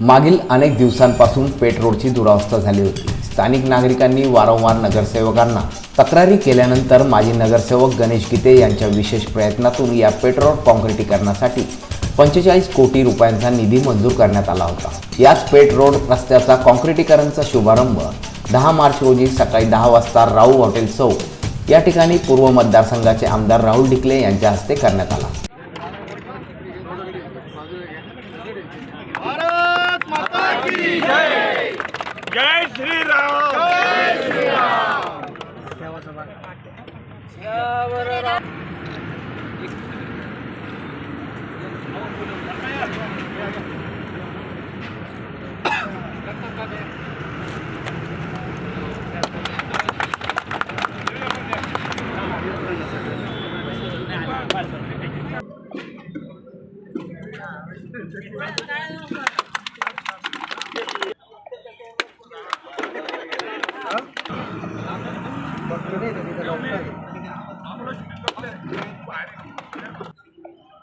मागील अनेक दिवसांपासून पेट रोडची दुरावस्था झाली होती. स्थानिक नागरिकांनी वारंवार नगरसेवकांना तक्रारी केल्यानंतर माजी नगरसेवक गणेश गीते यांच्या विशेष प्रयत्नातून या पेट रोड काँक्रिटीकरणासाठी पंचेचाळीस कोटी रुपयांचा निधी मंजूर करण्यात आला होता. याच पेट रोड रस्त्याचा काँक्रिटीकरणचा शुभारंभ दहा मार्च रोजी सकाळी दहा वाजता राऊ हॉटेल चौक या ठिकाणी पूर्व मतदारसंघाचे आमदार राहुल डिकले यांच्या हस्ते करण्यात आला भारत माता की जय जय श्री राम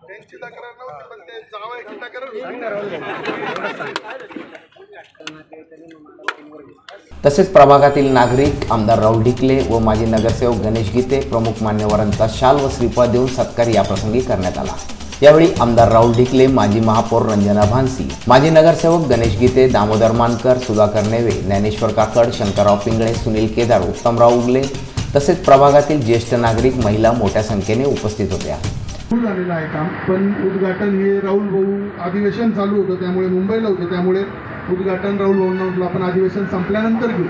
त्यांची तक्रार नव्हती पण ते जावायची तक्रार तसेच प्रभागातील नागरिक आमदार राहुल ढिकले व माजी नगरसेवक गणेश गीते प्रमुख मान्यवरांचा शाल व श्रीफळ देऊन सत्कार याप्रसंगी करण्यात आला. यावेळी आमदार राहुल ढिकले माजी महापौर रंजना भानसी माजी नगरसेवक गणेश गीते दामोदर मानकर सुधाकर नेवे ज्ञानेश्वर काकड शंकरराव पिंगळे सुनील केदार उत्तमराव उगले तसेच प्रभागातील ज्येष्ठ नागरिक महिला मोठ्या संख्येने उपस्थित होत्या. सुरू झालेलं आहे काम. पण उद्घाटन हे राहुल भाऊ अधिवेशन चालू होतं त्यामुळे मुंबईला होतं. त्यामुळे उद्घाटन राहुल भाऊंना म्हटलं आपण अधिवेशन संपल्यानंतर घेऊ.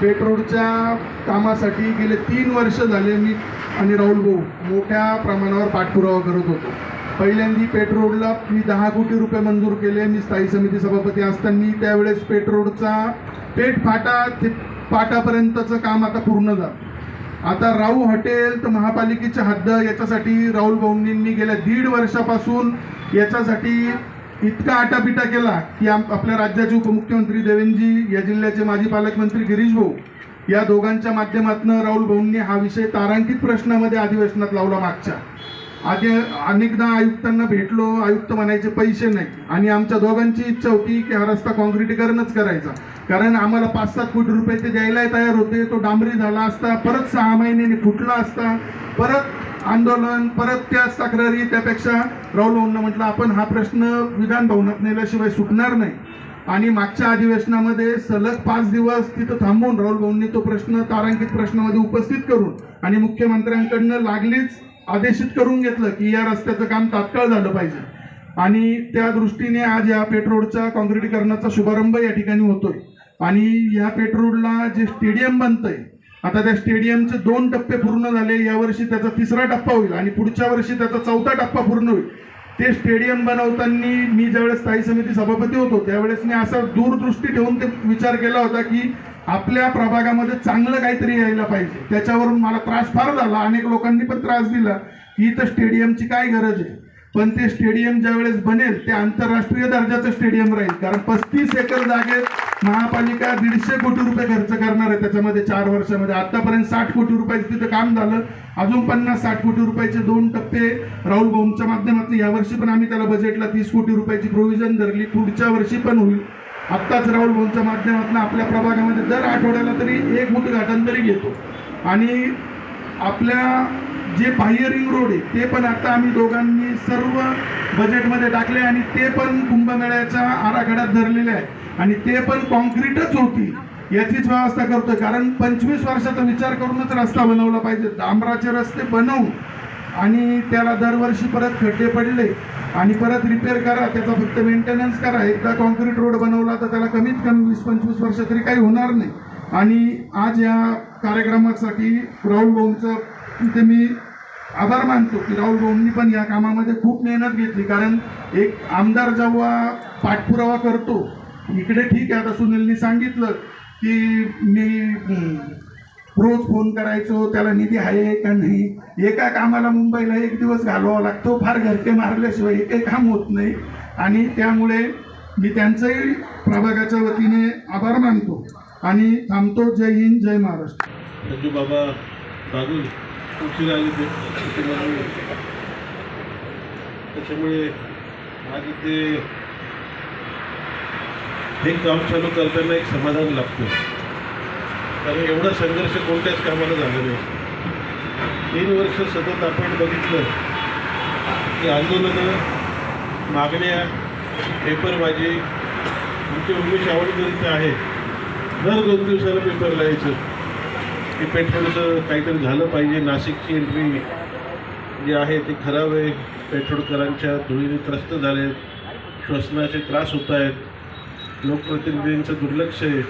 पेट रोडच्या कामासाठी गेले तीन वर्ष झाले मी आणि राहुल भाऊ मोठ्या प्रमाणावर पाठपुरावा करत होतो. पहिल्यांदी पेट रोडला मी दहा कोटी रुपये मंजूर केले. मी स्थायी समिती सभापती असताना त्यावेळेस पेट रोडचा पेट फाटा ते पाटापर्यंतचं काम आता पूर्ण झालं. आता राऊ हॉटेल तर महापालिकेच्या हद्द याच्यासाठी राहुल भाऊंनी गेल्या दीड वर्षापासून याच्यासाठी इतका आटापिटा केला की आम आपल्या राज्याचे उपमुख्यमंत्री देवेंद्रजी या जिल्ह्याचे माजी पालकमंत्री गिरीश भाऊ या दोघांच्या माध्यमातून राहुल भाऊंनी हा विषय तारांकित प्रश्नामध्ये अधिवेशनात लावला मागच्या. आधी अनेकदा आयुक्तांना भेटलो आयुक्त म्हणायचे पैसे नाही. आणि आमच्या दोघांची इच्छा होती की हा रस्ता काँक्रिटीकरणच करायचा. कारण आम्हाला पाच सात कोटी रुपये ते द्यायलाही तयार होते. तो डांबरी झाला असता परत सहा महिन्यांनी फुटला असता परत आंदोलन परत त्याच तक्रारी त्यापेक्षा राहुल भाऊंना म्हटलं आपण हा प्रश्न विधान भवनात नेल्याशिवाय सुटणार नाही. आणि मागच्या अधिवेशनामध्ये सलग पाच दिवस तिथं थांबून राहुल भाऊंनी तो प्रश्न तारांकित प्रश्नामध्ये उपस्थित करून आणि मुख्यमंत्र्यांकडनं लागलीच आदेशित करून घेतलं की या रस्त्याचं काम तात्काळ झालं पाहिजे. आणि त्या दृष्टीने आज या पेट्रोलच्या काँक्रिटीकरणाचा शुभारंभ या ठिकाणी होतोय. आणि या पेट्रोलला जे स्टेडियम बनतंय आता त्या स्टेडियमचे दोन टप्पे पूर्ण झाले यावर्षी त्याचा तिसरा टप्पा होईल आणि पुढच्या वर्षी त्याचा चौथा टप्पा पूर्ण होईल. ते स्टेडियम बनवताना मी ज्यावेळेस स्थायी समिती सभापती होतो त्यावेळेस मी असा दूरदृष्टी ठेवून ते विचार केला होता की आपल्या प्रभागामध्ये चांगलं काहीतरी यायला पाहिजे. त्याच्यावरून मला त्रास फार झाला. अनेक लोकांनी पण त्रास दिला की इथं स्टेडियमची काय गरज आहे? पण ते स्टेडियम ज्यावेळेस बनेल ते आंतरराष्ट्रीय दर्जाचं स्टेडियम राहील. कारण पस्तीस एकर जागेत महापालिका दीडशे कोटी रुपये खर्च करणार आहे. त्याच्यामध्ये चार वर्षामध्ये. आतापर्यंत साठ कोटी रुपयाचं तिथं काम झालं. अजून पन्नास साठ कोटी रुपयाचे दोन टप्पे राहुल भाऊंच्या माध्यमातून. यावर्षी पण आम्ही त्याला बजेटला तीस कोटी रुपयाची प्रोव्हिजन धरली. पुढच्या वर्षी पण होईल. आत्ताच राहुल भाऊंच्या माध्यमातून आपल्या प्रभागामध्ये दर आठवड्याला तरी एक उद्घाटन तरी घेतो. आणि आपल्या जे बाह्य रिंग रोड आहे ते पण आता आम्ही दोघांनी सर्व बजेटमध्ये टाकले आणि ते पण कुंभमेळ्याच्या आराखड्यात धरलेले आहे आणि ते पण कॉन्क्रीटच होती याचीच व्यवस्था करतोय. कारण पंचवीस वर्षाचा विचार करूनच रस्ता बनवला पाहिजे. डांबराचे रस्ते बनवून आणि त्याला दरवर्षी परत खड्डे पडले आणि परत रिपेअर करा त्याचा फक्त मेंटेनन्स करा. एकदा कॉन्क्रीट रोड बनवला तर त्याला कमीत कमी वीस पंचवीस वर्ष तरी काही होणार नाही. आणि आज या कार्यक्रमासाठी राहुल गोमचं तिथे मी आभार मानतो की राहुल भाऊंनी पण या कामामध्ये खूप मेहनत घेतली. कारण एक आमदार जेव्हा पाठपुरावा करतो इकडे ठीक आहे. आता सुनीलनी सांगितलं की मी रोज फोन करायचो त्याला निधी आहे का नाही? एका कामाला मुंबईला एक दिवस घालवावा लागतो. फार घरके मारल्याशिवाय एकही काम होत नाही. आणि त्यामुळे मी त्यांचंही प्रभागाच्या वतीने आभार मानतो. आणि थांबतो. जय हिंद जय महाराष्ट्र. बाबा. उशीर आले ते त्याच्यामुळे आज इथे हे काम चालू करताना एक समाधान लागतं. कारण एवढा संघर्ष कोणत्याच कामाला झाला नाही. तीन वर्ष सतत आपण बघितलं की आंदोलनं मागण्या पेपरबाजी आमचे उमेश आवडीपर्यंत आहे. दर दोन दिवसाला पेपर लिहायचं की थोडंसं काहीतरी झालं पाहिजे. नाशिकची एंट्री जी आहे ती खराब आहे. पेट्रोलकरांच्या धुळीने त्रस्त झाले आहेत श्वसनाचे त्रास होत आहेत. लोकप्रतिनिधींचं दुर्लक्ष आहे.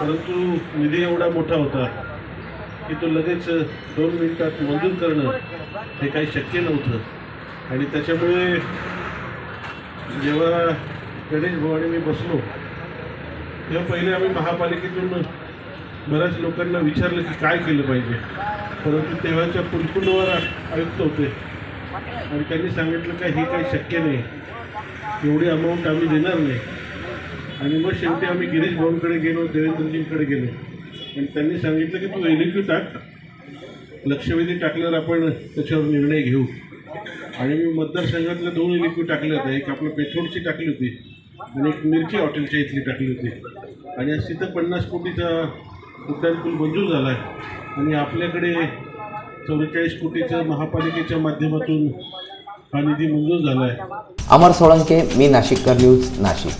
परंतु निधी एवढा मोठा होता की तो लगेच दोन मिनिटात मंजूर करणं हे काही शक्य नव्हतं. आणि त्याच्यामुळे जेव्हा गणेश भवानी मी बसलो तेव्हा पहिले आम्ही महापालिकेतून बऱ्याच लोकांना विचारलं की काय केलं पाहिजे. परंतु तेव्हाच्या कुलकुलवर आयुक्त होते. आणि त्यांनी सांगितलं का हे काही शक्य नाही. एवढी अमाऊंट आम्ही देणार नाही. आणि मग शेवटी आम्ही गिरीश भाऊंकडे गेलो देवेंद्रजींकडे गेलो. आणि त्यांनी सांगितलं की तू एल टाक. लक्षवेधी टाकल्यावर आपण त्याच्यावर निर्णय घेऊ. आणि मी मतदारसंघातल्या दोन लिक्विड टाकल्या होत्या एक आपलं पेट्रोलची टाकली होती. आणि एक मिरची हॉटेलच्या इथली टाकली होती. आणि आज तिथं पन्नास कोटीचा उड्डाणपूल मंजूर झाला आहे आणि आपल्याकडे चौवेचाळीस कोटीचं महापालिकेच्या माध्यमातून हा निधी मंजूर झाला आहे अमर सोळंके मी नाशिककर न्यूज नाशिक.